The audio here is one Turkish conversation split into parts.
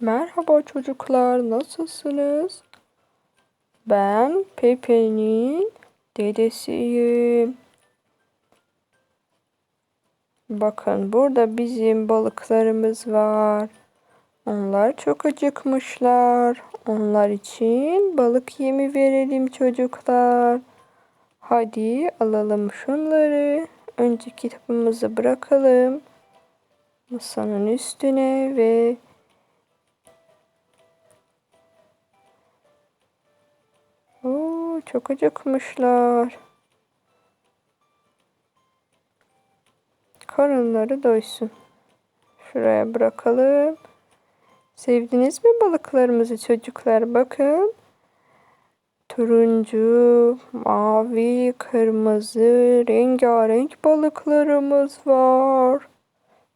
Merhaba çocuklar, nasılsınız? Ben Pepe'nin dedesiyim. Bakın burada bizim balıklarımız var. Onlar çok acıkmışlar. Onlar için balık yemi verelim çocuklar. Hadi alalım şunları. Önce kitabımızı bırakalım. Masanın üstüne ve çok acıkmışlar. Karınları doysun. Şuraya bırakalım. Sevdiniz mi balıklarımızı çocuklar? Bakın. Turuncu, mavi, kırmızı, rengarenk balıklarımız var.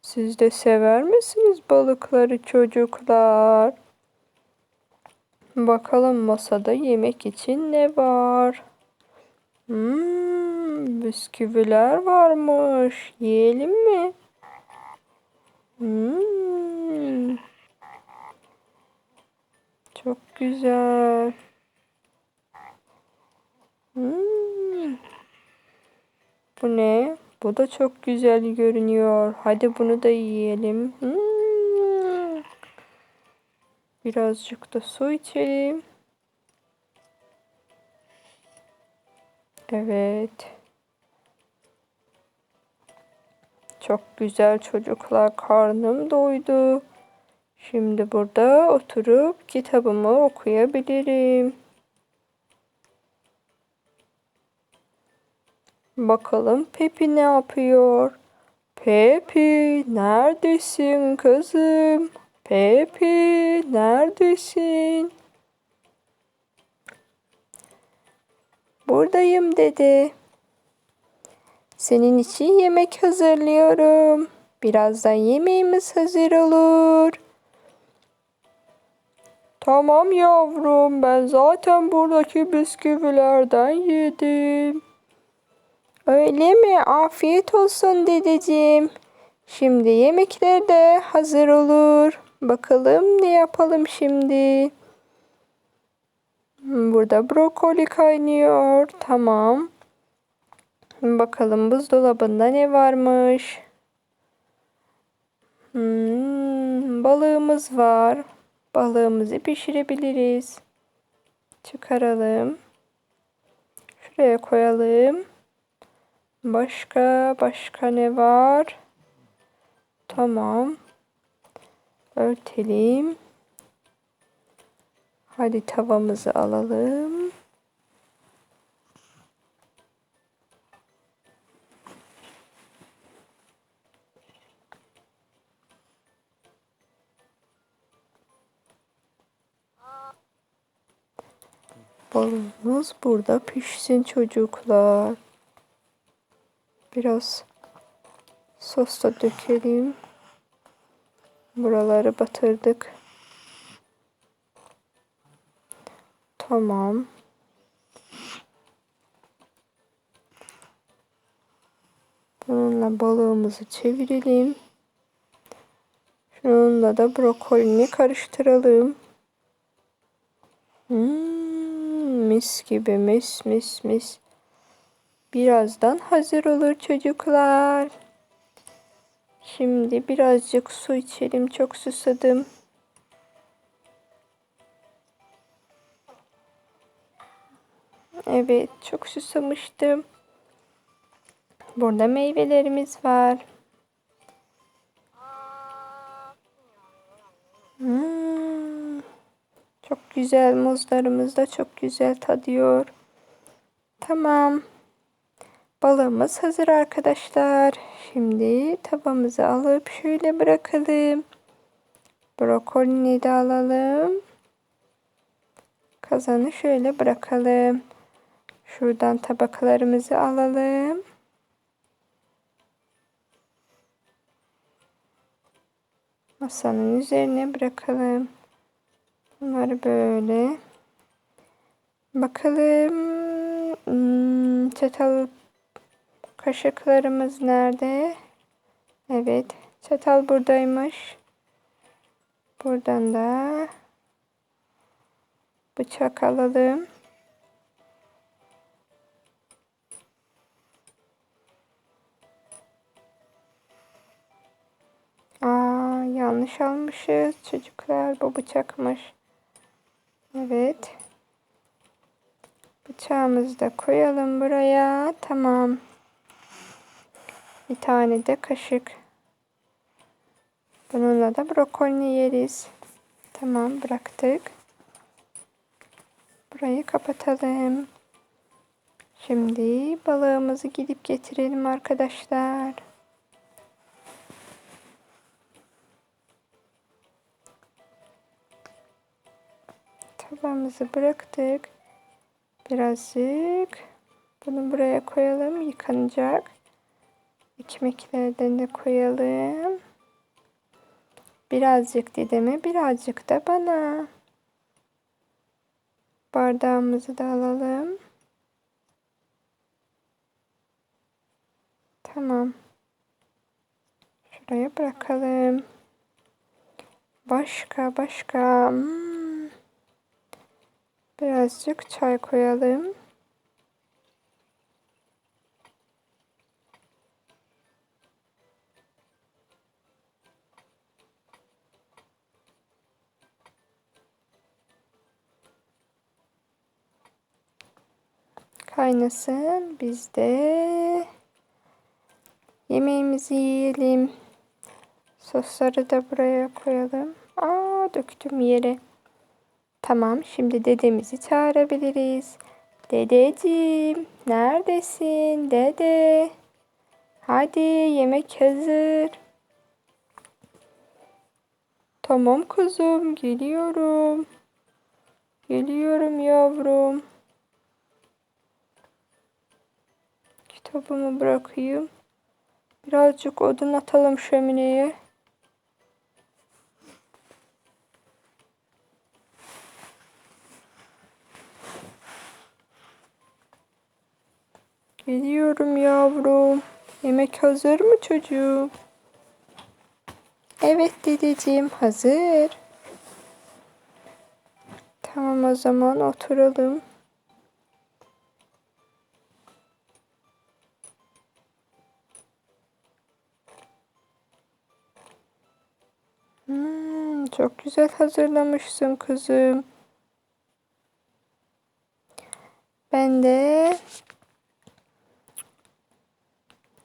Siz de sever misiniz balıkları çocuklar? Bakalım masada yemek için ne var? Hmm, bisküviler varmış. Yiyelim mi? Hmm. Çok güzel. Hmm. Bu ne? Bu da çok güzel görünüyor. Hadi bunu da yiyelim. Hmm. Birazcık da su içelim. Evet. Çok güzel çocuklar. Karnım doydu. Şimdi burada oturup kitabımı okuyabilirim. Bakalım Pepi ne yapıyor? Pepi neredesin kızım? Pepi neredesin? Buradayım dedi. Senin için yemek hazırlıyorum. Birazdan yemeğimiz hazır olur. Tamam yavrum, ben zaten buradaki bisküvilerden yedim. Öyle mi? Afiyet olsun dedeciğim. Şimdi yemekler de hazır olur. Bakalım ne yapalım şimdi. Burada brokoli kaynıyor. Tamam. Bakalım buzdolabında ne varmış. Hmm, balığımız var. Balığımızı pişirebiliriz. Çıkaralım. Şuraya koyalım. Başka başka ne var? Tamam. Örtelim. Hadi tavamızı alalım. Balığımız burada pişsin çocuklar. Biraz sos dökelim. Buraları batırdık. Tamam. Bununla balığımızı çevirelim. Şununla da brokolini karıştıralım. Hmm, mis gibi mis mis mis. Birazdan hazır olur çocuklar. Şimdi birazcık su içelim. Çok susadım. Evet, çok susamıştım. Burada meyvelerimiz var. Hmm, çok güzel muzlarımız da çok güzel tadıyor. Tamam. Balığımız hazır arkadaşlar. Şimdi tavamızı alıp şöyle bırakalım. Brokolini de alalım. Kazanı şöyle bırakalım. Şuradan tabaklarımızı alalım. Masanın üzerine bırakalım. Bunları böyle. Bakalım. Hmm, çatal kaşıklarımız nerede? Evet. Çatal buradaymış. Buradan da bıçak alalım. Aa, yanlış almışız çocuklar. Bu bıçakmış. Evet. Bıçağımızı da koyalım buraya. Tamam. Bir tane de kaşık. Bununla da brokoli yeriz. Tamam bıraktık. Burayı kapatalım. Şimdi balığımızı gidip getirelim arkadaşlar. Tabağımızı bıraktık. Birazcık bunu buraya koyalım. Yıkanacak. Ekmeklerden de koyalım. Birazcık dedeme, birazcık da bana. Bardağımızı da alalım. Tamam. Şuraya bırakalım. Başka başka. Hmm. Birazcık çay koyalım. Kaynasın. Biz de yemeğimizi yiyelim. Sosları da buraya koyalım. Aa döktüm yere. Tamam şimdi dedemizi çağırabiliriz. Dedeciğim neredesin dede? Hadi yemek hazır. Tamam kızım geliyorum. Geliyorum yavrum. Kitabımı bırakayım. Birazcık odun atalım şömineye. Geliyorum yavrum. Yemek hazır mı çocuğum? Evet dedeciğim hazır. Tamam o zaman oturalım. Çok güzel hazırlamışsın kızım. Ben de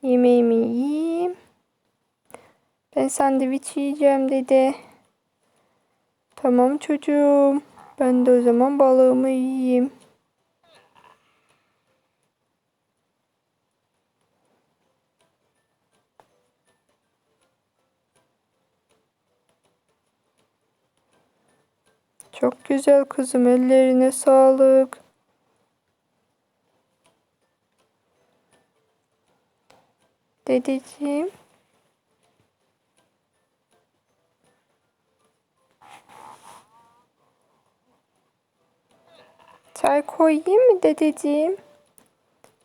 yemeğimi yiyeyim. Ben sandviç yiyeceğim dedi. Tamam çocuğum. Ben de o zaman balığımı yiyeyim. Çok güzel kızım. Ellerine sağlık. Dedeciğim. Çay koyayım mı dedeciğim?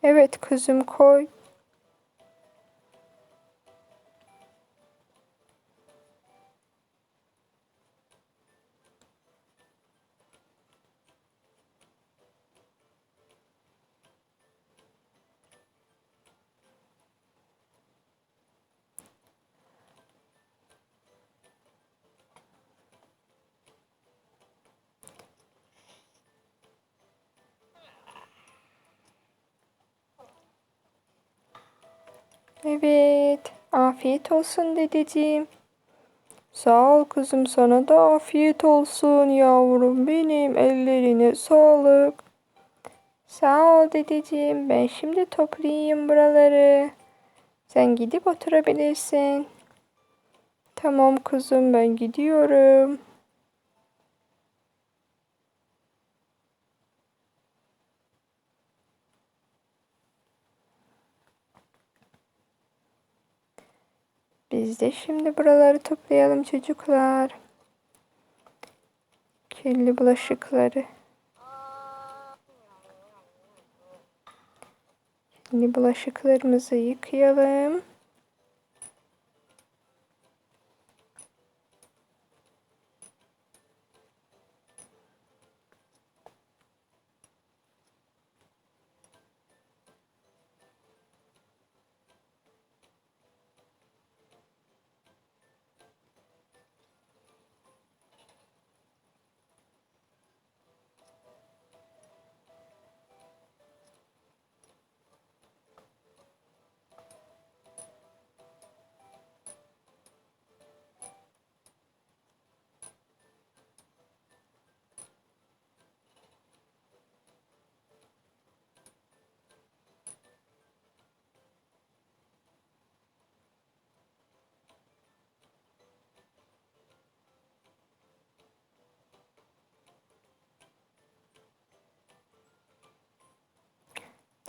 Evet kızım koy. Evet. Afiyet olsun dedeciğim. Sağ ol kızım sana da afiyet olsun yavrum benim ellerine sağlık. Sağ ol dedeciğim. Ben şimdi toplayayım buraları. Sen gidip oturabilirsin. Tamam kızım ben gidiyorum. Biz de şimdi buraları toplayalım çocuklar. Kirli bulaşıkları. Kirli bulaşıklarımızı yıkayalım.